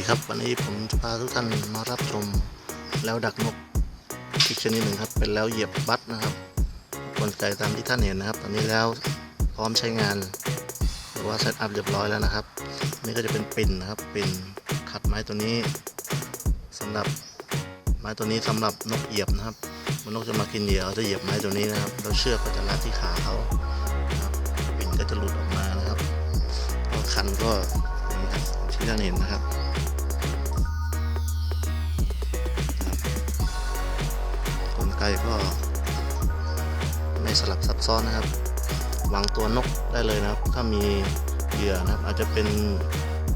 ดีครับ วันนี้ผมจะพาทุกท่านมารับชมแล้วดักนกอีกชนิดหนึ่งครับ เป็นแล้วเหยียบบัตนะครับกลไกตามที่ท่านเห็นนะครับ ตอนนี้แล้วพร้อมใช้งาน หรือว่าเซตอัพเรียบร้อยแล้วนะครับ นี่ก็จะเป็นปิ่นนะครับปิ่นขัดไม้ตัวนี้สำหรับไม้ตัวนี้สำหรับนกเหยียบนะครับมันนกจะมากินเหยื่อจะเหยียบไม้ตัวนี้นะครับแล้วเชือกก็จะรัดที่ขาเขาครับปิ่นก็จะหลุดออกมานะครับก็คันก็อย่างนี้ครับที่ท่านเห็นนะครับ กลไกก็ไม่สลับซับซ้อนนะครับวางตัวนกได้เลยนะครับ ถ้ามีเหยื่อนะครับ อาจจะเป็น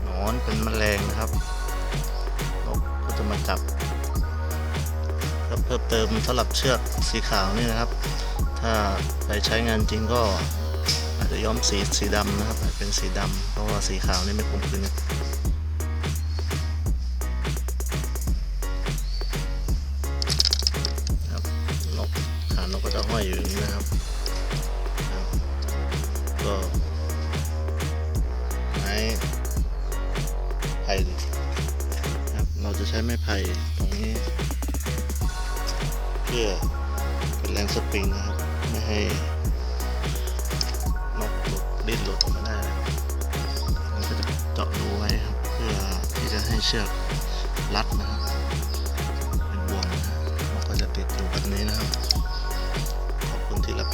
หนอนเป็นแมลงนะครับนกก็จะมาจับแล้วเพิ่มเติมสำหรับเชือกสีขาวนี่นะครับ ถ้าไปใช้งานจริงก็อาจจะย้อมสีสีดำนะครับ เป็นสีดำเพราะว่าสีขาวนี่ไม่คงคืน ก็จะห้อยอยู่อย่างนี้นะครับก็ไม้ไผ่ครับเราจะใช้ไม้ไผ่ตรงนี้ เพื่อเป็นแรงสปริงนะครับ ไม่ให้นกหลุดดิ้นหลุดออกมาได้นะครับเราก็จะเจาะรูไว้ครับ เพื่อที่จะให้เชือกรัดนะครับ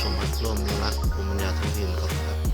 ชมครับร่วมรักภูมิปัญญาท้องถิ่นครับ